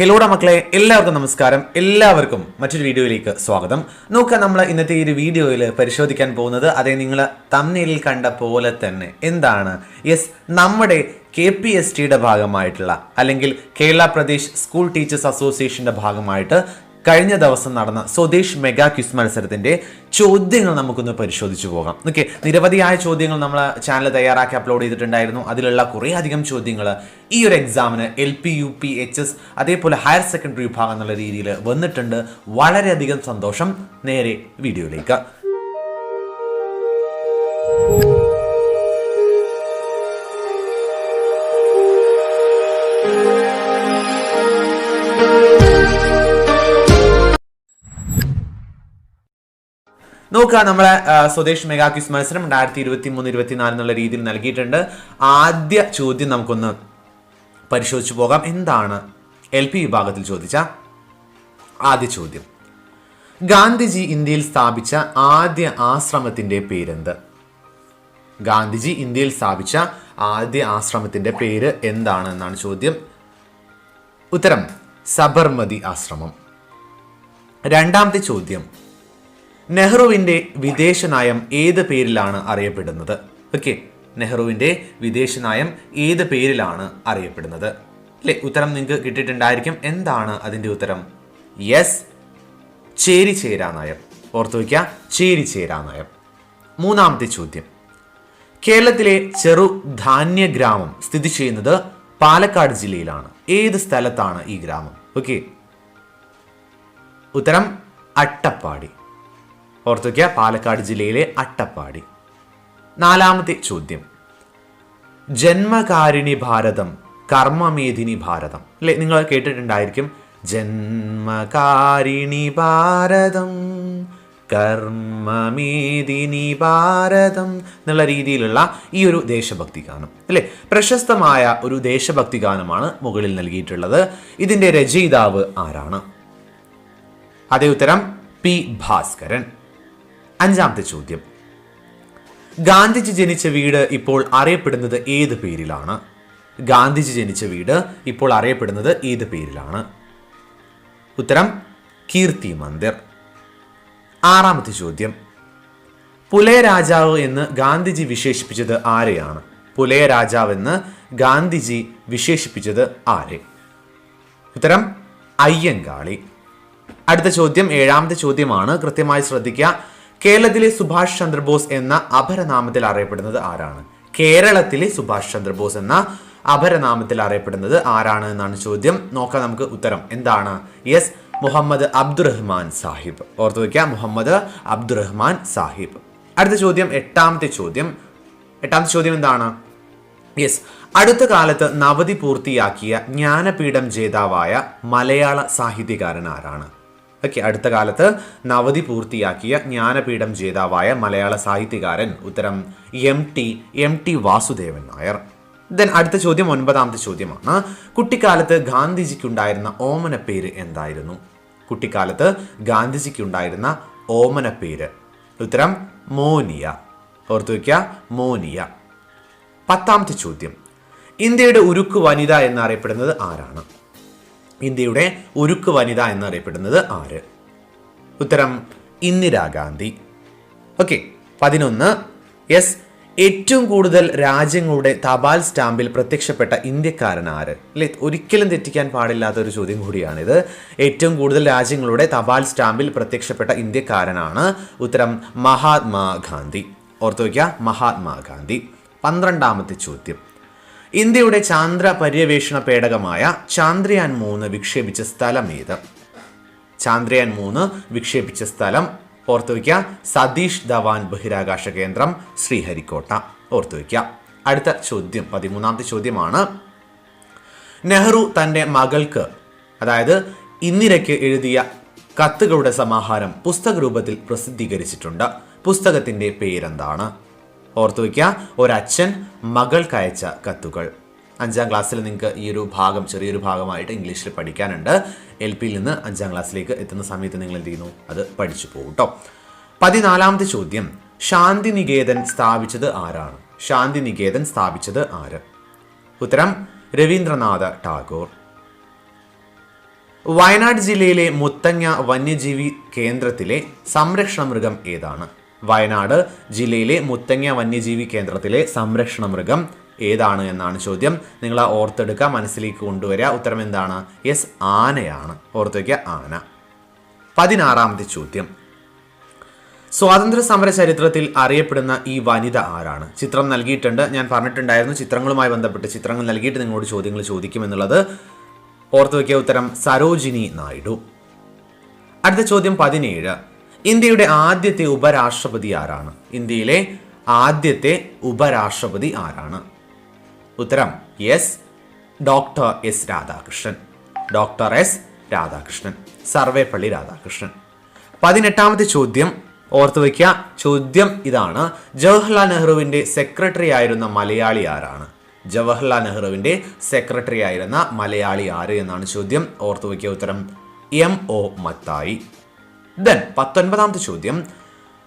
ഹലോട മക്കളെ എല്ലാവർക്കും നമസ്കാരം. എല്ലാവർക്കും മറ്റൊരു വീഡിയോയിലേക്ക് സ്വാഗതം. നോക്കുക നമ്മൾ ഇന്നത്തെ ഈ ഒരു വീഡിയോയിൽ പരിശോധിക്കാൻ പോകുന്നത് അതേ നിങ്ങൾ തമ്മിലിൽ കണ്ട പോലെ തന്നെ. എന്താണ്? യെസ് നമ്മുടെ കെ പി എസ് ടിയുടെ ഭാഗമായിട്ടുള്ള അല്ലെങ്കിൽ കേരള പ്രദേശ് സ്കൂൾ ടീച്ചേഴ്സ് അസോസിയേഷന്റെ ഭാഗമായിട്ട് കഴിഞ്ഞ ദിവസം നടന്ന സ്വദേശ് മെഗാ ക്വിസ് മത്സരത്തിന്റെ ചോദ്യങ്ങൾ നമുക്കൊന്ന് പരിശോധിച്ചു പോകാം. ഓക്കെ നിരവധിയായ ചോദ്യങ്ങൾ നമ്മൾ ചാനൽ തയ്യാറാക്കി അപ്ലോഡ് ചെയ്തിട്ടുണ്ടായിരുന്നു. അതിലുള്ള കുറേ അധികം ചോദ്യങ്ങൾ ഈ ഒരു എക്സാമിന് L P U P H S അതേപോലെ ഹയർ സെക്കൻഡറി വിഭാഗം എന്നുള്ള രീതിയിൽ വന്നിട്ടുണ്ട്. വളരെയധികം സന്തോഷം. നേരെ വീഡിയോയിലേക്ക്. നോക്കുക നമ്മളെ സ്വദേശ് മെഗാ ക്വിസ് മത്സരം രണ്ടായിരത്തി ഇരുപത്തി മൂന്ന് ഇരുപത്തിനാല് എന്നുള്ള രീതിയിൽ നൽകിയിട്ടുണ്ട്. ആദ്യ ചോദ്യം നമുക്കൊന്ന് പരിശോധിച്ചു പോകാം. എന്താണ് എൽ പി വിഭാഗത്തിൽ ചോദിച്ച ആദ്യ ചോദ്യം? ഗാന്ധിജി ഇന്ത്യയിൽ സ്ഥാപിച്ച ആദ്യ ആശ്രമത്തിന്റെ പേരെന്ത്? ഗാന്ധിജി ഇന്ത്യയിൽ സ്ഥാപിച്ച ആദ്യ ആശ്രമത്തിന്റെ പേര് എന്താണ് എന്നാണ് ചോദ്യം. ഉത്തരം സബർമതി ആശ്രമം. രണ്ടാമത്തെ ചോദ്യം നെഹ്റുവിന്റെ വിദേശ നയം ഏത് പേരിലാണ് അറിയപ്പെടുന്നത്? ഓക്കെ നെഹ്റുവിന്റെ വിദേശ നയം ഏത് പേരിലാണ് അറിയപ്പെടുന്നത്? അല്ലെ? ഉത്തരം നിങ്ങൾക്ക് കിട്ടിയിട്ടുണ്ടായിരിക്കും. എന്താണ് അതിന്റെ ഉത്തരം? യെസ് ചേരി ചേരാ നയം. ഓർത്തു വയ്ക്കുക. ചേരി ചേരാ നയം. മൂന്നാമത്തെ ചോദ്യം. കേരളത്തിലെ ചെറു ധാന്യ ഗ്രാമം സ്ഥിതി ചെയ്യുന്നത് പാലക്കാട് ജില്ലയിലാണ്. ഏത് സ്ഥലത്താണ് ഈ ഗ്രാമം? ഓക്കെ ഉത്തരം അട്ടപ്പാടി. ഓർത്തു വയ്ക്കുക പാലക്കാട് ജില്ലയിലെ അട്ടപ്പാടി. നാലാമത്തെ ചോദ്യം. ജന്മകാരിണി ഭാരതം കർമ്മമേധിനി ഭാരതം. അല്ലെ? നിങ്ങൾ കേട്ടിട്ടുണ്ടായിരിക്കും. ജന്മകാരിണി ഭാരതം കർമ്മമേദിനി ഭാരതം എന്നുള്ള രീതിയിലുള്ള ഈ ഒരു ദേശഭക്തി ഗാനം. അല്ലെ? പ്രശസ്തമായ ഒരു ദേശഭക്തി ഗാനമാണ് മുകളിൽ നൽകിയിട്ടുള്ളത്. ഇതിന്റെ രചയിതാവ് ആരാണ്? അതേ ഉത്തരം പി ഭാസ്കരൻ. അഞ്ചാമത്തെ ചോദ്യം. ഗാന്ധിജി ജനിച്ച വീട് ഇപ്പോൾ അറിയപ്പെടുന്നത് ഏത് പേരിലാണ്? ഗാന്ധിജി ജനിച്ച വീട് ഇപ്പോൾ അറിയപ്പെടുന്നത് ഏത് പേരിലാണ്? ഉത്തരം കീർത്തി മന്ദിർ. ആറാമത്തെ ചോദ്യം. പുലയ രാജാവ് എന്ന് ഗാന്ധിജി വിശേഷിപ്പിച്ചത് ആരെയാണ്? പുലയ രാജാവ് എന്ന് ഗാന്ധിജി വിശേഷിപ്പിച്ചത് ആരെ? ഉത്തരം അയ്യങ്കാളി. അടുത്ത ചോദ്യം ഏഴാമത്തെ ചോദ്യമാണ്. കൃത്യമായി ശ്രദ്ധിക്കുക. കേരളത്തിലെ സുഭാഷ് ചന്ദ്രബോസ് എന്ന അപരനാമത്തിൽ അറിയപ്പെടുന്നത് ആരാണ്? കേരളത്തിലെ സുഭാഷ് ചന്ദ്രബോസ് എന്ന അപരനാമത്തിൽ അറിയപ്പെടുന്നത് ആരാണ് എന്നാണ് ചോദ്യം. നോക്കാം നമുക്ക് ഉത്തരം. എന്താണ്? യെസ് മുഹമ്മദ് അബ്ദുറഹ്മാൻ സാഹിബ്. ഓർത്തു വയ്ക്കുക മുഹമ്മദ് അബ്ദുറഹ്മാൻ സാഹിബ്. അടുത്ത ചോദ്യം എട്ടാമത്തെ ചോദ്യം. എട്ടാമത്തെ ചോദ്യം എന്താണ്? യെസ് അടുത്ത കാലത്ത് നവതി പൂർത്തിയാക്കിയ ജ്ഞാനപീഠം ജേതാവായ മലയാള സാഹിത്യകാരൻ ആരാണ്? ഓക്കെ അടുത്ത കാലത്ത് നവതി പൂർത്തിയാക്കിയ ജ്ഞാനപീഠം ജേതാവായ മലയാള സാഹിത്യകാരൻ ഉത്തരം M T M T Vasudevan Nair. Then അടുത്ത ചോദ്യം ഒൻപതാമത്തെ ചോദ്യമാണ്. കുട്ടിക്കാലത്ത് ഗാന്ധിജിക്കുണ്ടായിരുന്ന ഓമന പേര് എന്തായിരുന്നു? കുട്ടിക്കാലത്ത് ഗാന്ധിജിക്കുണ്ടായിരുന്ന ഓമന പേര് ഉത്തരം മോനിയ. ഓർത്തു വയ്ക്കുക മോനിയ. പത്താമത്തെ ചോദ്യം. ഇന്ത്യയുടെ ഉരുക്ക് വനിത എന്നറിയപ്പെടുന്നത് ആരാണ്? ഇന്ത്യയുടെ ഉരുക്ക് വനിത എന്നറിയപ്പെടുന്നത് ആര്? ഉത്തരം ഇന്ദിരാഗാന്ധി ഓക്കെ പതിനൊന്ന്. യെസ് ഏറ്റവും കൂടുതൽ രാജ്യങ്ങളുടെ തപാൽ സ്റ്റാമ്പിൽ പ്രത്യക്ഷപ്പെട്ട ഇന്ത്യക്കാരൻ ആര്? അല്ലെ ഒരിക്കലും തെറ്റിക്കാൻ പാടില്ലാത്ത ഒരു ചോദ്യം കൂടിയാണിത്. ഏറ്റവും കൂടുതൽ രാജ്യങ്ങളുടെ തപാൽ സ്റ്റാമ്പിൽ പ്രത്യക്ഷപ്പെട്ട ഇന്ത്യക്കാരനാണ് ഉത്തരം മഹാത്മാഗാന്ധി ഓർത്തു വയ്ക്കുക മഹാത്മാഗാന്ധി പന്ത്രണ്ടാമത്തെ ചോദ്യം. ഇന്ത്യയുടെ ചാന്ദ്ര പര്യവേഷണ പേടകമായ ചാന്ദ്രയാൻ മൂന്ന് വിക്ഷേപിച്ച സ്ഥലം ഏത്? ചാന്ദ്രയാൻ മൂന്ന് വിക്ഷേപിച്ച സ്ഥലം ഓർത്തുവയ്ക്കുക സതീഷ് ധവാൻ ബഹിരാകാശ കേന്ദ്രം ശ്രീഹരിക്കോട്ട. ഓർത്തുവയ്ക്കുക അടുത്ത ചോദ്യം പതിമൂന്നാമത്തെ ചോദ്യമാണ് നെഹ്റു തന്റെ മകൾക്ക് അതായത് ഇന്ദിരയ്ക്ക് എഴുതിയ കത്തുകളുടെ സമാഹാരം പുസ്തക രൂപത്തിൽ പ്രസിദ്ധീകരിച്ചിട്ടുണ്ട്. പുസ്തകത്തിന്റെ പേരെന്താണ്? ഓർത്തു വയ്ക്കുക ഒരച്ഛൻ മകൾക്കയച്ച കത്തുകൾ. അഞ്ചാം ക്ലാസ്സിൽ നിങ്ങൾക്ക് ഈ ഒരു ഭാഗം ചെറിയൊരു ഭാഗമായിട്ട് ഇംഗ്ലീഷിൽ പഠിക്കാനുണ്ട്. എൽ പിയിൽ നിന്ന് അഞ്ചാം ക്ലാസ്സിലേക്ക് എത്തുന്ന സമയത്ത് നിങ്ങൾ എന്ത് ചെയ്യുന്നു? അത് പഠിച്ചു പോകും കേട്ടോ പതിനാലാമത്തെ ചോദ്യം. ശാന്തിനികേതൻ സ്ഥാപിച്ചത് ആരാണ്? ശാന്തിനികേതൻ സ്ഥാപിച്ചത് ആര്? ഉത്തരം രവീന്ദ്രനാഥ ടാഗോർ. വയനാട് ജില്ലയിലെ മുത്തങ്ങ വന്യജീവി കേന്ദ്രത്തിലെ സംരക്ഷണ മൃഗം ഏതാണ്? വയനാട് ജില്ലയിലെ മുത്തങ്ങ വന്യജീവി കേന്ദ്രത്തിലെ സംരക്ഷണ മൃഗം ഏതാണ് എന്നാണ് ചോദ്യം. നിങ്ങൾ ആ ഓർത്തെടുക്കുക മനസ്സിലേക്ക് കൊണ്ടുവരിക. ഉത്തരം എന്താണ്? യെസ് ആനയാണ്. ഓർത്ത് വയ്ക്കുക ആന. പതിനാറാമത്തെ ചോദ്യം. സ്വാതന്ത്ര്യ സമര ചരിത്രത്തിൽ അറിയപ്പെടുന്ന ഈ വനിത ആരാണ്? ചിത്രം നൽകിയിട്ടുണ്ട്. ഞാൻ പറഞ്ഞിട്ടുണ്ടായിരുന്നു ചിത്രങ്ങളുമായി ബന്ധപ്പെട്ട് ചിത്രങ്ങൾ നൽകിയിട്ട് നിങ്ങളോട് ചോദ്യങ്ങൾ ചോദിക്കുമെന്നുള്ളത്. ഓർത്തു വയ്ക്കിയ ഉത്തരം സരോജിനി നായിഡു. അടുത്ത ചോദ്യം പതിനേഴ്. ഇന്ത്യയുടെ ആദ്യത്തെ ഉപരാഷ്ട്രപതി ആരാണ്? ഇന്ത്യയിലെ ആദ്യത്തെ ഉപരാഷ്ട്രപതി ആരാണ്? ഉത്തരം S doctor S Radhakrishnan. Doctor S Radhakrishnan. Sarvepalli Radhakrishnan. പതിനെട്ടാമത്തെ ചോദ്യം ഓർത്തു വയ്ക്കുക ചോദ്യം ഇതാണ്. ജവഹർലാൽ നെഹ്റുവിന്റെ സെക്രട്ടറി ആയിരുന്ന മലയാളി ആരാണ്? ജവഹർലാൽ നെഹ്റുവിന്റെ സെക്രട്ടറി ആയിരുന്ന മലയാളി ആര് എന്നാണ് ചോദ്യം. ഓർത്തു വയ്ക്കുക ഉത്തരം എം ഒ മത്തായി. ദെൻ പത്തൊൻപതാമത്തെ ചോദ്യം.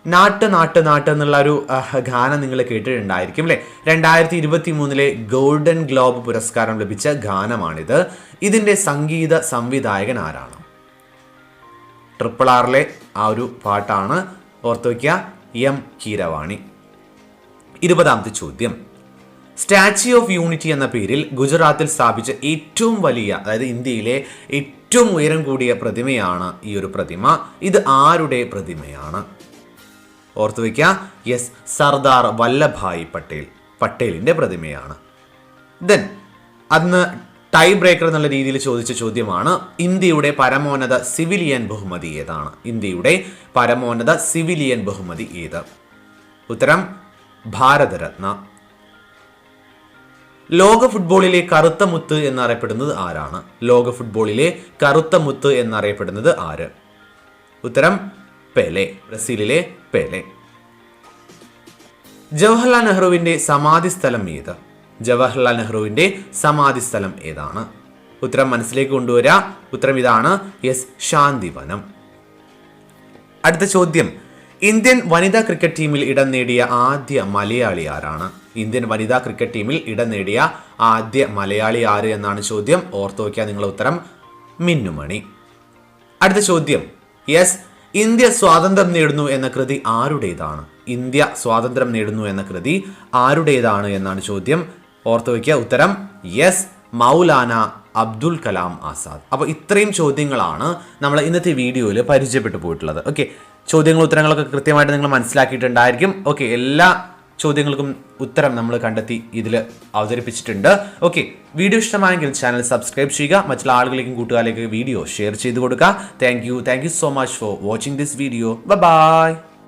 നാട്ട് നാട്ട് നാട്ട് എന്നുള്ള ഒരു ഗാനം നിങ്ങൾ കേട്ടിട്ടുണ്ടായിരിക്കും അല്ലെ? രണ്ടായിരത്തി ഇരുപത്തി മൂന്നിലെ ഗോൾഡൻ ഗ്ലോബ് പുരസ്കാരം ലഭിച്ച ഗാനമാണിത്. ഇതിന്റെ സംഗീത സംവിധായകൻ ആരാണ്? ട്രിപ്പിൾ ആറിലെ ആ ഒരു പാട്ടാണ്. ഓർത്തു വയ്ക്കുക എം കീരവാണി. ഇരുപതാമത്തെ ചോദ്യം. സ്റ്റാച്യു ഓഫ് യൂണിറ്റി എന്ന പേരിൽ ഗുജറാത്തിൽ സ്ഥാപിച്ച ഏറ്റവും വലിയ അതായത് ഇന്ത്യയിലെ ഏറ്റവും ഉയരം കൂടിയ പ്രതിമയാണ് ഈ ഒരു പ്രതിമ. ഇത് ആരുടെ പ്രതിമയാണ്? ഓർത്തു വയ്ക്കുക യെസ് സർദാർ വല്ലഭായ് പട്ടേൽ. പട്ടേലിന്റെ പ്രതിമയാണ്. ദെൻ അന്ന് ടൈ ബ്രേക്കർ എന്നുള്ള രീതിയിൽ ചോദിച്ച ചോദ്യമാണ് ഇന്ത്യയുടെ പരമോന്നത സിവിലിയൻ ബഹുമതി ഏതാണ്? ഇന്ത്യയുടെ പരമോന്നത സിവിലിയൻ ബഹുമതി ഏത്? ഉത്തരം ഭാരതരത്ന. ലോക ഫുട്ബോളിലെ കറുത്ത മുത്ത് എന്നറിയപ്പെടുന്നത് ആരാണ്? ലോക ഫുട്ബോളിലെ കറുത്ത മുത്ത് എന്നറിയപ്പെടുന്നത് ആര്? ഉത്തരം പെലെ ബ്രസീലിലെ പെലെ. ജവഹർലാൽ നെഹ്റുവിന്റെ സമാധി സ്ഥലം ഏത്? ജവഹർലാൽ നെഹ്റുവിന്റെ സമാധി സ്ഥലം ഏതാണ്? ഉത്തരം മനസ്സിലേക്ക് കൊണ്ടുവരാ. ഉത്തരം ഇതാണ് എസ് ശാന്തിവനം. അടുത്ത ചോദ്യം. ഇന്ത്യൻ വനിതാ ക്രിക്കറ്റ് ടീമിൽ ഇടം നേടിയ ആദ്യ മലയാളി ആരാണ്? ഇന്ത്യൻ വനിതാ ക്രിക്കറ്റ് ടീമിൽ ഇടം നേടിയ ആദ്യ മലയാളി ആര് എന്നാണ് ചോദ്യം. ഓർത്തു വയ്ക്കുക നിങ്ങളുടെ ഉത്തരം മിന്നുമണി. അടുത്ത ചോദ്യം. യെസ് ഇന്ത്യ സ്വാതന്ത്ര്യം നേടുന്നു എന്ന കൃതി ആരുടേതാണ്? ഇന്ത്യ സ്വാതന്ത്ര്യം നേടുന്നു എന്ന കൃതി ആരുടേതാണ് എന്നാണ് ചോദ്യം. ഓർത്തു വയ്ക്കുക ഉത്തരം യെസ് മൗലാന അബ്ദുൽ കലാം ആസാദ്. അപ്പോൾ ഇത്രയും ചോദ്യങ്ങളാണ് നമ്മൾ ഇന്നത്തെ വീഡിയോയിൽ പരിചയപ്പെട്ടു പോയിട്ടുള്ളത്. ഓക്കെ ചോദ്യങ്ങൾ ഉത്തരങ്ങളൊക്കെ കൃത്യമായിട്ട് നിങ്ങൾ മനസ്സിലാക്കിയിട്ടുണ്ടായിരിക്കും. ഓക്കെ എല്ലാ ചോദ്യങ്ങൾക്കും ഉത്തരം നമ്മൾ കണ്ടെത്തി ഇതിൽ അവതരിപ്പിച്ചിട്ടുണ്ട്. ഓക്കെ വീഡിയോ ഇഷ്ടമായെങ്കിൽ ചാനൽ സബ്സ്ക്രൈബ് ചെയ്യുക. മറ്റുള്ള ആളുകളിലേക്കും കൂട്ടുകാരിലേക്കും വീഡിയോ ഷെയർ ചെയ്ത് കൊടുക്കുക. Thank you thank you so much for watching this video bye